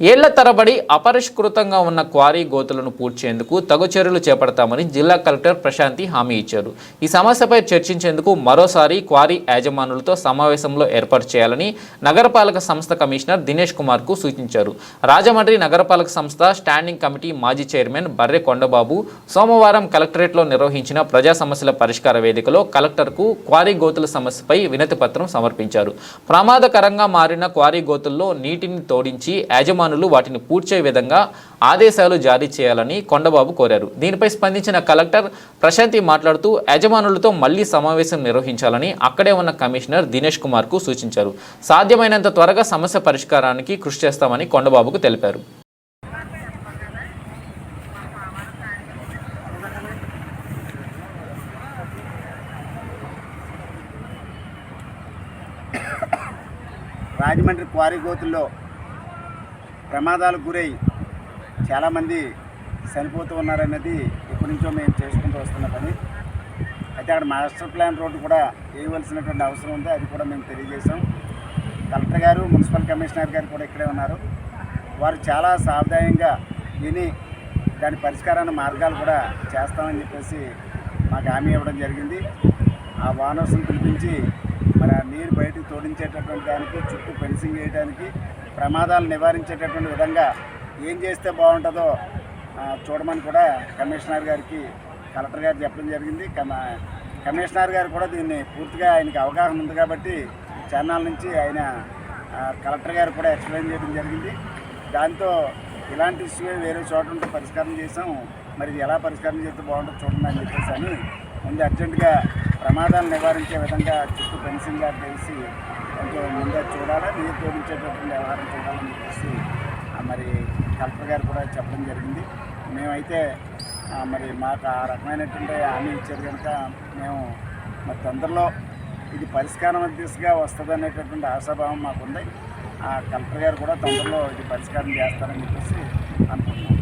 ఏళ్ళ తరబడి అపరిష్కృతంగా ఉన్న క్వారీ గోతులను పూడ్చేందుకు తగు చర్యలు చేపడతామని జిల్లా కలెక్టర్ ప్రశాంతి హామీ ఇచ్చారు. ఈ సమస్యపై చర్చించేందుకు మరోసారి క్వారీ యాజమానులతో సమావేశంలో ఏర్పాటు చేయాలని నగరపాలక సంస్థ కమిషనర్ దినేష్ కుమార్కు సూచించారు. రాజమండ్రి నగరపాలక సంస్థ స్టాండింగ్ కమిటీ మాజీ చైర్మన్ బర్రె కొండబాబు సోమవారం కలెక్టరేట్లో నిర్వహించిన ప్రజా సమస్యల పరిష్కార వేదికలో కలెక్టర్కు క్వారీ గోతుల సమస్యపై వినతి పత్రం సమర్పించారు. ప్రమాదకరంగా మారిన క్వారీ గోతుల్లో నీటిని తోడించి యాజమానులు వాటిని పూడ్చే విధంగా ఆదేశాలు జారీ చేయాలని కొండబాబు కోరారు. దీనిపై స్పందించిన కలెక్టర్ ప్రశాంతి మాట్లాడుతూ యజమానులతో మళ్ళీ సమావేశం నిర్వహించాలని అక్కడే ఉన్న కమిషనర్ దినేష్ కుమార్కు సూచించారు. సాధ్యమైనంత త్వరగా సమస్య పరిష్కారానికి కృషి చేస్తామని కొండబాబుకు తెలిపారు. రాజమండ్రి క్వారీ గోతుల్లో ప్రమాదాలకు గురై చాలామంది చనిపోతూ ఉన్నారనేది ఎప్పటి నుంచో మేము చేసుకుంటూ వస్తున్న పని. అయితే అక్కడ మాస్టర్ ప్లాన్ రోడ్డు కూడా వేయవలసినటువంటి అవసరం ఉంది అది కూడా మేము తెలియజేశాం. కలెక్టర్ గారు మున్సిపల్ కమిషనర్ గారు కూడా ఇక్కడే ఉన్నారు. వారు చాలా సావధానంగా విని దాని పరిష్కారాన్ని మార్గాలు కూడా చేస్తామని చెప్పేసి మాకు హామీ ఇవ్వడం జరిగింది. ఆ వానర్స్ని పిలిపించి మరి ఆ నీరు బయటకు తోడించేటటువంటి దానికి చుట్టూ ఫెన్సింగ్ వేయడానికి ప్రమాదాలు నివారించేటటువంటి విధంగా ఏం చేస్తే బాగుంటుందో చూడమని కూడా కమిషనర్ గారికి కలెక్టర్ గారు చెప్పడం జరిగింది. కమ- కమిషనర్ గారు కూడా దీన్ని పూర్తిగా ఆయనకి అవగాహన ఉంది కాబట్టి చాన్నాల నుంచి ఆయన కలెక్టర్ గారు కూడా ఎక్స్ప్లెయిన్ చేయడం జరిగింది. దాంతో ఇలాంటి ఇష్యూ వేరే చోట ఉంటే పరిష్కారం చేసాం మరి ఇది ఎలా పరిష్కారం చేస్తే బాగుంటుందో చూడండి అని చెప్పేసి అని ముందు అర్జెంటుగా ప్రమాదాలు నివారించే విధంగా చుట్టూ ఫెన్సింగ్ గార్డ్ వేసి కొంచెం ముందే చూడాలి నీరు తోడించేటటువంటి వ్యవహారం చూడాలని చెప్పేసి మరి కలెక్టర్ గారు కూడా చెప్పడం జరిగింది. మేమైతే మరి మాకు ఆ రకమైనటువంటి హామీ ఇచ్చారు కనుక మేము మరి తొందరలో ఇది పరిష్కారం దిశగా వస్తుంది అనేటటువంటి ఆశాభావం మాకుంది. ఆ కలెక్టర్ గారు కూడా తొందరలో ఇది పరిష్కారం చేస్తారని చెప్పేసి అనుకుంటున్నాం.